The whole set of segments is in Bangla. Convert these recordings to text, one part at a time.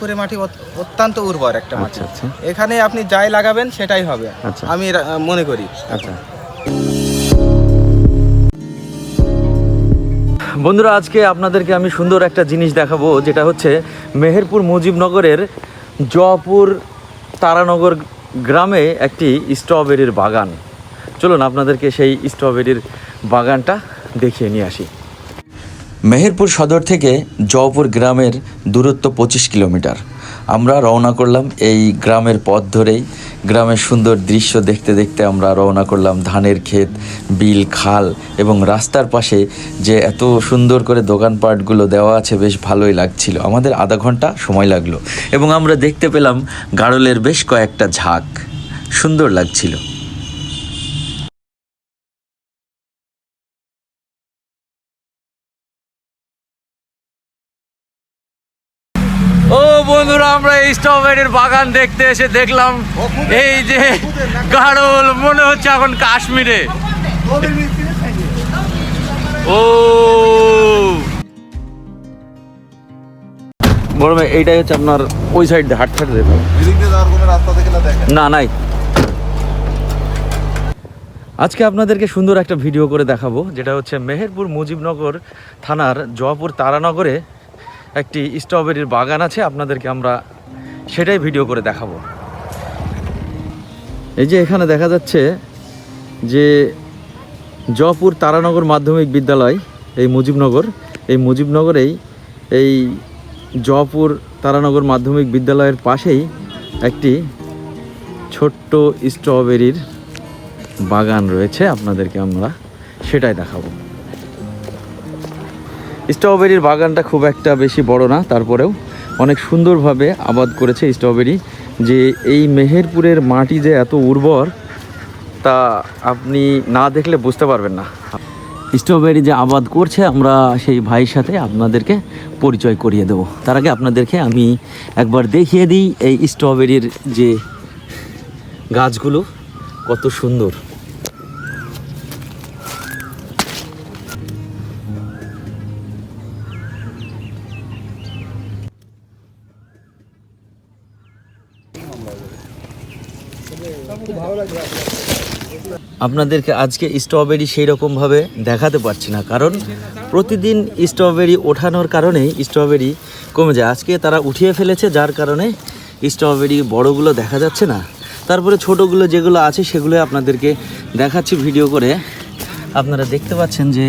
মেহেরপুরের মাটি অত্যন্ত উর্বর একটা মাটি। আচ্ছা আচ্ছা। এখানে আপনি যাই লাগাবেন সেটাই হবে। আচ্ছা। আমি মনে করি। আচ্ছা। বন্ধুরা আজকে আপনাদেরকে আমি সুন্দর একটা জিনিস দেখাবো যেটা হচ্ছে মেহেরপুর মুজিবনগরের জয়পুর তারানগর গ্রামে একটি স্ট্রবেরির বাগান। চলুন আপনাদেরকে সেই স্ট্রবেরির বাগানটা দেখিয়ে নিয়ে আসি। মেহেরপুর সদর থেকে জয়পুর গ্রামের দূরত্ব পঁচিশ কিলোমিটার। আমরা রওনা করলাম এই গ্রামের পথ ধরেই। গ্রামের সুন্দর দৃশ্য দেখতে দেখতে আমরা রওনা করলাম ধানের ক্ষেত, বিল, খাল এবং রাস্তার পাশে যে এত সুন্দর করে দোকানপাটগুলো দেওয়া আছে বেশ ভালোই লাগছিল। আমাদের আধা ঘণ্টা সময় লাগল এবং আমরা দেখতে পেলাম গাড়লের বেশ কয়েকটা ঝাঁক। সুন্দর লাগছিল। আমরা এই স্ট্রবেরির বাগান দেখতে এসে দেখলাম, এই যে গাড়ল মনে হচ্ছে এখন কাশ্মীরে। ও। ভাই, এইটাই হচ্ছে আপনার ওই সাইড দিয়ে হাট ছাড়ে হবে। না, নাই। আজকে আপনাদেরকে সুন্দর একটা ভিডিও করে দেখাবো, যেটা হচ্ছে মেহেরপুর মুজিবনগর থানার জয়পুর তারানগরে একটি স্ট্রবেরির বাগান আছে, আপনাদেরকে আমরা সেটাই ভিডিও করে দেখাবো। এই যে এখানে দেখা যাচ্ছে যে জয়পুর তারানগর মাধ্যমিক বিদ্যালয়, এই মুজিবনগর, এই মুজিবনগরেই এই জয়পুর তারানগর মাধ্যমিক বিদ্যালয়ের পাশেই একটি ছোট্ট স্ট্রবেরির বাগান রয়েছে, আপনাদেরকে আমরা সেটাই দেখাবো। স্ট্রবেরির বাগানটা খুব একটা বেশি বড় না, তারপরেও অনেক সুন্দরভাবে আবাদ করেছে স্ট্রবেরি। যে এই মেহেরপুরের মাটি যে এত উর্বর, তা আপনি না দেখলে বুঝতে পারবেন না। স্ট্রবেরি যে আবাদ করছে, আমরা সেই ভাইয়ের সাথে আপনাদেরকে পরিচয় করিয়ে দেবো। তার আগে আপনাদেরকে আমি একবার দেখিয়ে দিই এই স্ট্রবেরির যে গাছগুলো, কত সুন্দর। আপনাদেরকে আজকে স্ট্রবেরি সেই রকমভাবে দেখাতে পারছি না, কারণ প্রতিদিন স্ট্রবেরি ওঠানোর কারণেই স্ট্রবেরি কমে যায়। আজকে তারা উঠিয়ে ফেলেছে, যার কারণে স্ট্রবেরি বড়গুলো দেখা যাচ্ছে না। তারপরে ছোটোগুলো যেগুলো আছে, সেগুলো আপনাদেরকে দেখাচ্ছি ভিডিও করে। আপনারা দেখতে পাচ্ছেন যে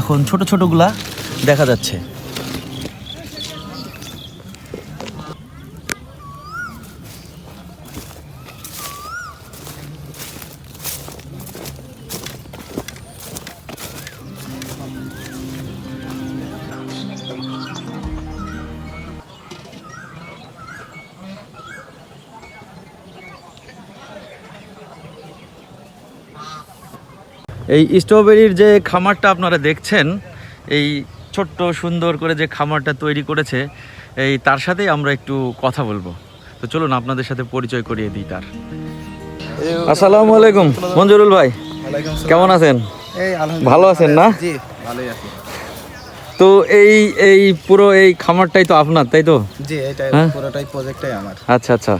এখন ছোট ছোটোগুলা দেখা যাচ্ছে। এই স্ট্রবেরির যে খামারটা আপনারা দেখছেন এই ছোট্ট সুন্দর করে যে খামারটা তৈরি করেছে এই তার সাথেই আমরা একটু কথা বলব। তো চলুন আপনাদের সাথে পরিচয় করিয়ে দিই তার। আসসালামু আলাইকুম মঞ্জুরুল ভাই। কেমন আছেন? ভালো আছেন না? তো এই এই পুরো এই খামারটাই তো আপনার তাই তো? জি হ্যাঁ? পুরোটাই প্রজেক্টটাই আমার। আচ্ছা আচ্ছা।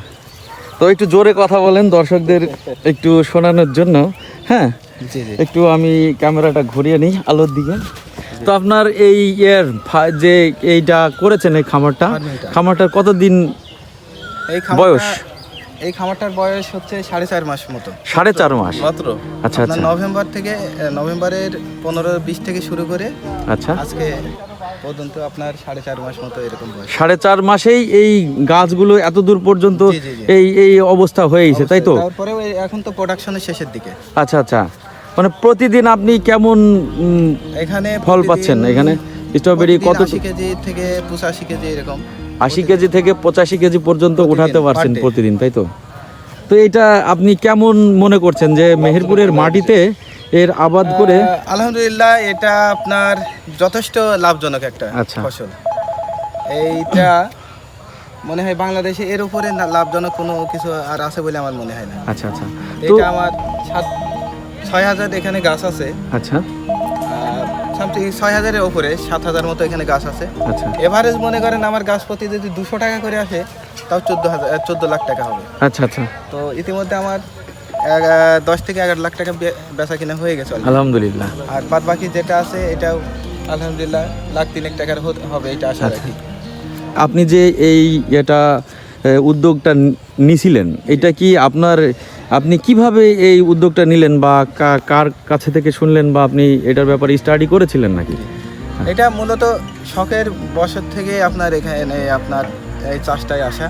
তো একটু জোরে কথা বলেন দর্শকদের একটু শোনানোর জন্য। হ্যাঁ? একটু আমি ক্যামেরাটা ঘুরিয়ে নিই আলোর দিকে। তো আপনার এই ইয়ের যে এইটা করেছেন এই খামারটা। খামারটার কতদিন এই বয়স? এই খামারটার বয়স হচ্ছে সাড়ে চার মাস মতো। সাড়ে চার মাস? মাত্র। আচ্ছা আচ্ছা। নভেম্বর থেকে নভেম্বরের পনেরো বিশ থেকে শুরু করে আচ্ছা। আজকে পর্যন্ত আপনার সাড়ে চার মাস মতো এরকম বয়স। সাড়ে চার মাসেই এই গাছগুলো এত দূর পর্যন্ত। এই এই অবস্থা হয়েছে তাই তো? তারপরেও এখন তো প্রোডাকশনের শেষের দিকে। আচ্ছা আচ্ছা। মানে প্রতিদিন আপনি কেমন এখানে ফল পাচ্ছেন? এখানে স্ট্রবেরি কত কেজি থেকে পঁচাশি কেজি এরকম। আশি কেজি থেকে পঁচাশি কেজি পর্যন্ত উঠাতে পারছেন প্রতিদিন তাই তো? তো এটা আপনি কেমন মনে করছেন যে মেহেরপুরের মাটিতে এর আবাদ করে আলহামদুলিল্লাহ এটা আপনার যথেষ্ট লাভজনক একটা আচ্ছা। ফসল। এইটা মনে হয় বাংলাদেশে এর উপরে না লাভজনক কোনো কিছু আর আছে বলে আমার মনে হয় না। আচ্ছা আচ্ছা। এটা আমার ছয় হাজার এখানে গাছ আছে। আচ্ছা। সামথিং ছয় হাজারের ওপরে সাত হাজার মতো এখানে গাছ আছে। আচ্ছা। এভারেজ মনে করেন আমার গাছ প্রতি যদি দুশো টাকা করে আসে তাও চোদ্দ হাজার চোদ্দ লাখ টাকা হবে। আচ্ছা আচ্ছা। তো ইতিমধ্যে আমার দশ থেকে এগারো লাখ টাকা বেচা কিনা হয়ে গেছে আলহামদুলিল্লাহ। আর বাদ বাকি যেটা আছে এটাও আলহামদুলিল্লাহ লাখ তিনেক টাকার হতে- হবে এটা আশা রাখি। আপনি যে এই এটা উদ্যোগটা নিছিলেন এটা কি আপনার আপনি কীভাবে এই উদ্যোগটা নিলেন বা কার কাছে থেকে শুনলেন বা আপনি এটার ব্যাপারে স্টাডি করেছিলেন নাকি? এটা মূলত শখের বছর থেকে আপনার এখানে আপনার এই চাষটায় আসা।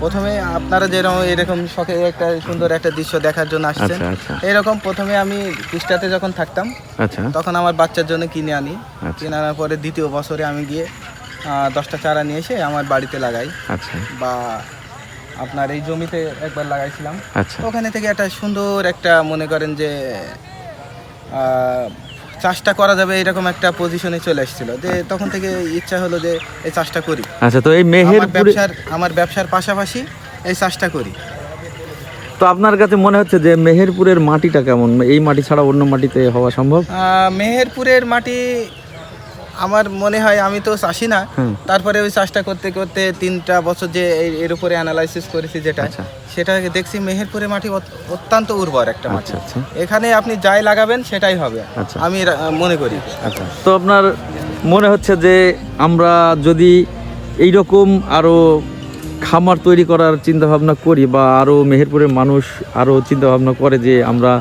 প্রথমে আপনারা যেরকম এরকম শখে একটা সুন্দর একটা দৃশ্য দেখার জন্য আসছেন। আচ্ছা আচ্ছা। এরকম প্রথমে আমি কুষ্টাতে যখন থাকতাম আচ্ছা। তখন আমার বাচ্চার জন্য কিনে আনি। কিনে আনার পরে দ্বিতীয় বছরে আমি গিয়ে দশটা চারা নিয়ে এসে আমার বাড়িতে লাগাই। বা আপনার এই জমিতে একবার লাগাইছিলাম। আচ্ছা। ওখানে থেকে একটা সুন্দর একটা মনে করেন যে চাষটা করা যাবে এরকম একটা পজিশনে চলে এসেছিল। যে তখন থেকে ইচ্ছা হলো যে এই চাষটা করি। আচ্ছা তো এই মেহেরপুরে ব্যবসার আমার ব্যবসার পাশাপাশি এই চাষটা করি। তো আপনার কাছে মনে হচ্ছে যে মেহেরপুরের মাটিটা কেমন? এই মাটি ছাড়া অন্য মাটিতে হওয়া সম্ভব? মেহেরপুরের মাটি আমার মনে হয় আমি তো চাষি না তারপরে ওই চাষটা করতে করতে তিনটা বছর যে এর উপরে অ্যানালাইসিস করেছি যেটা আচ্ছা। সেটা দেখছি মেহেরপুরের মাটি অত- অত্যন্ত উর্বর একটা মাটি। আচ্ছা আচ্ছা। এখানে আপনি যাই লাগাবেন সেটাই হবে। আমি মনে করি। তো আপনার মনে হচ্ছে যে আমরা যদি এই রকম আরও খামার তৈরি করার চিন্তাভাবনা করি বা আরও মেহেরপুরের মানুষ আরও চিন্তাভাবনা করে যে আমরা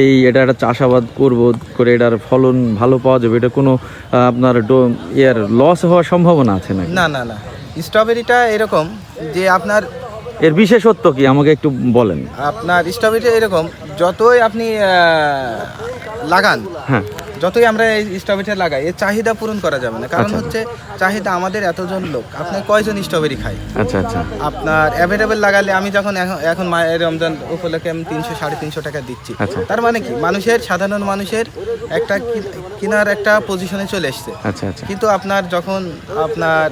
এই এটা একটা চাষাবাদ করব করে এটার ফলন ভালো পাওয়া যাবে। এটা কোনো আপনার ইয়ার লস হওয়ার সম্ভাবনা আছে নাকি? না না না। স্ট্রবেরিটা এরকম যে আপনার এর বিশেষত্ব কি? আমাকে একটু বলেন। আপনার স্ট্রবেরিটা এরকম যতই আপনি লাগান হ্যাঁ। যতই আমরা এই স্ট্রবেরিটা লাগাই এর চাহিদা পূরণ করা যাবে না। কারণ আচ্ছা। হচ্ছে চাহিদা আমাদের এতজন লোক আপনি কয়জন স্ট্রবেরি খাই আচ্ছা আচ্ছা। আপনার অ্যাভেলেবেল লাগালে আমি যখন এখন এখন মায়ের রমজান উপলক্ষে আমি তিনশো সাড়ে তিনশো টাকা দিচ্ছি। আচ্ছা। তার মানে কি? মানুষের সাধারণ মানুষের একটা কেনার একটা পজিশনে চলে এসছে। আচ্ছা আচ্ছা। কিন্তু আপনার যখন আপনার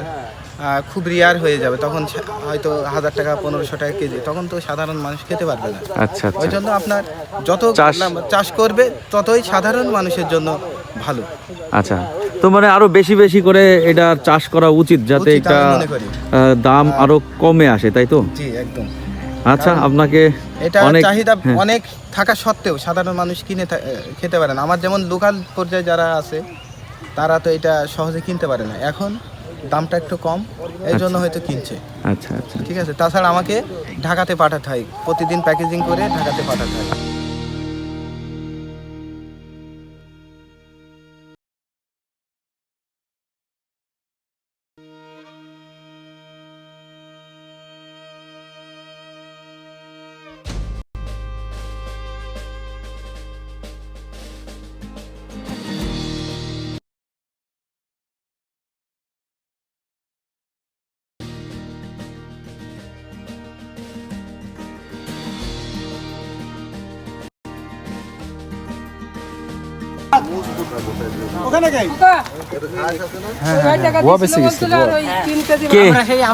খুব রিয়ার হয়ে যাবে। তখন হয়তো হাজার টাকা পনেরোশো টাকা কেজি। তখন তো সাধারণ মানুষ খেতে পারবে না। আচ্ছা ওই আচ্ছা জন্য আপনার যত চাষ- করবে ততই সাধারণ মানুষের জন্য ভালো। আচ্ছা। তো মানে আরও বেশি বেশি করে এটা চাষ করা উচিত যাতে এটা দাম আরও কমে আসে তাই তো? জি একদম। আচ্ছা আপনাকে এটা অনেক চাহিদা হ্যাঁ। অনেক থাকা সত্ত্বেও সাধারণ মানুষ কিনে খেতে পারে না। আমার যেমন লোকাল পর্যায়ে যারা আছে তারা তো এটা সহজে কিনতে পারে না। এখন দামটা একটু কম এই জন্য হয়তো কিনছে। আচ্ছা আচ্ছা। ঠিক আছে তাছাড়া আমাকে ঢাকাতে পাঠাতে হয়। প্রতিদিন প্যাকেজিং করে ঢাকাতে পাঠাতে হয়।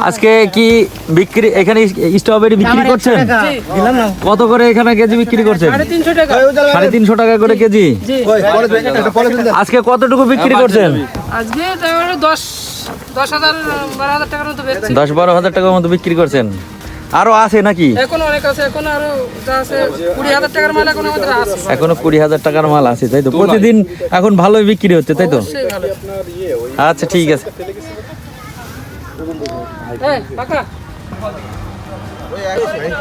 আজকে কি বিক্রি এখানে স্ট্রবেরি বিক্রি করছেন? কত করে এখানে কেজি বিক্রি করছেন? সাড়ে তিনশো টাকা করে কেজি? আজকে কতটুকু বিক্রি করছেন? আজকে দশ বারো হাজার টাকার মতো বিক্রি করছেন? আরও আছে নাকি? এখন অনেক আছে এখন আরও যা আছে কুড়ি হাজার টাকার মাল এখন আমাদের আছে। এখনও টাকার মাল আছে তাই তো? প্রতিদিন এখন ভালোই বিক্রি হচ্ছে তাই তো? আচ্ছা ঠিক আছে।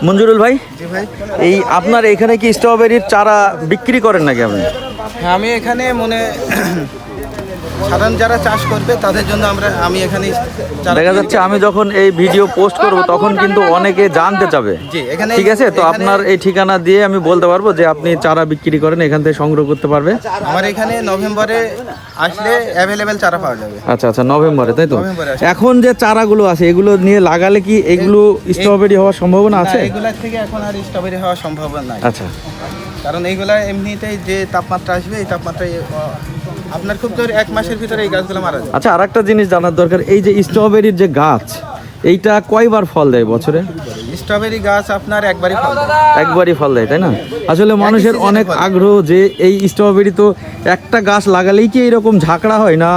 মঞ্জুরুল ভাই এই আপনার এখানে কি স্ট্রবেরির চারা বিক্রি করেন নাকি আপনি? হ্যাঁ আমি এখানে মনে সাধারণ যারা চাষ করবে তাদের জন্য আমরা আমি এখানে দেখা যাচ্ছে আমি যখন এই ভিডিও পোস্ট করব তখন কিন্তু অনেকে জানতে চাবে এখানে ঠিক আছে? তো আপনার এই ঠিকানা দিয়ে আমি বলতে পারব যে আপনি চারা বিক্রি করেন এখান থেকে সংগ্রহ করতে পারবে। আমার এখানে নভেম্বরে আসলে অ্যাভেলেবেল চারা পাওয়া যাবে। আচ্ছা আচ্ছা নভেম্বরে তাই তো? এখন যে চারাগুলো আছে এগুলো নিয়ে লাগালে কি এগুলো স্ট্রবেরি হওয়ার সম্ভাবনা আছে? এগুলার থেকে এখন আর স্ট্রবেরি হওয়ার সম্ভাবনা নাই। আচ্ছা। কারণ এইগুলা এমনিতেই যে তাপমাত্রা আসবে এই তাপমাত্রায় আপনার খুব জোর এক মাসের ভিতরে এই গাছগুলো মারা যাবে। আচ্ছা আর একটা জিনিস জানার দরকার এই যে স্ট্রবেরির যে গাছ এইটা কয়বার ফল দেয় বছরে? স্ট্রবেরি গাছ আপনার একবারই ফল দেয়। একবারই ফল দেয় তাই না? আসলে মানুষের অনেক আগ্রহ যে এই স্ট্রবেরি তো একটা গাছ লাগালেই কি এরকম ঝাঁকড়া হয় না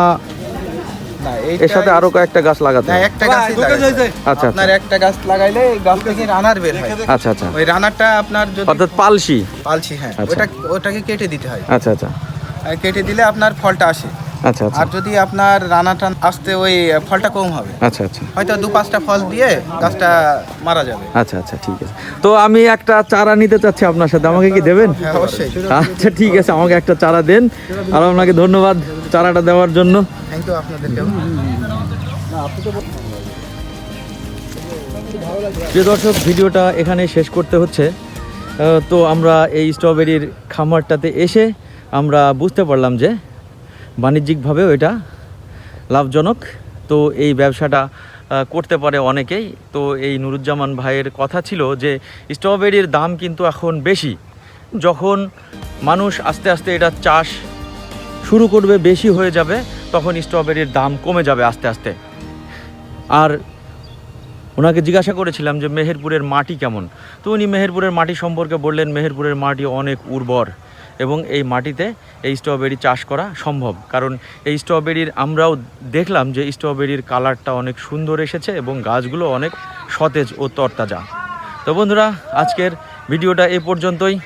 এর সাথে আরও কয়েকটা গাছ লাগাতে না হয়? একটা গাছ আচ্ছা আচ্ছা। আপনার একটা গাছ লাগাইলে গাছ থেকে রানার বের হয়। আচ্ছা আচ্ছা। ওই রানারটা আপনার যদি অর্থাৎ পালসি। পালছি হ্যাঁ। আচ্ছা। ওটা ওটাকে কেটে দিতে হয়। আচ্ছা আচ্ছা। কেটে দিলে আপনার ফলটা আসে। আচ্ছা আচ্ছা। আর যদি আপনার রানাটা আসতে ওই ফলটা কম হবে আচ্ছা আচ্ছা। হয়তো দু পাঁচটা ফল দিয়ে গাছটা মারা যাবে। আচ্ছা আচ্ছা ঠিক আছে। তো আমি একটা চারা নিতে চাচ্ছি আপনার সাথে আমাকে কি দেবেন? হ্যাঁ অবশ্যই। আচ্ছা ঠিক আছে আমাকে একটা চারা দেন। আর আপনাকে ধন্যবাদ চারাটা দেওয়ার জন্য। থ্যাংক ইউ আপনাদেরকেও। প্রিয় দর্শক ভিডিওটা এখানে শেষ করতে হচ্ছে। তো আমরা এই স্ট্রবেরির খামারটাতে এসে আমরা বুঝতে পারলাম যে বাণিজ্যিকভাবেও এটা লাভজনক। তো এই ব্যবসাটা করতে পারে অনেকেই। তো এই নুরুজ্জামান ভাইয়ের কথা ছিল যে, স্ট্রবেরির দাম কিন্তু এখন বেশি। যখন মানুষ আস্তে আস্তে এটা চাষ শুরু করবে, বেশি হয়ে যাবে, তখন স্ট্রবেরির দাম কমে যাবে আস্তে আস্তে। আর ওনাকে জিজ্ঞাসা করেছিলাম যে, মেহেরপুরের মাটি কেমন? তো উনি মেহেরপুরের মাটি সম্পর্কে বললেন, মেহেরপুরের মাটি অনেক উর্বর। এবং এই মাটিতে এই স্ট্রবেরি চাষ করা সম্ভব। কারণ এই স্ট্রবেরির আমরাও দেখলাম যে স্ট্রবেরির কালারটা অনেক সুন্দর এসেছে এবং গাছগুলো অনেক সতেজ ও তরতাজা। তো বন্ধুরা, আজকের ভিডিওটা এ পর্যন্তই।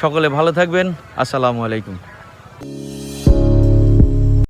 সকলে ভালো থাকবেন। আসসালামু আলাইকুম।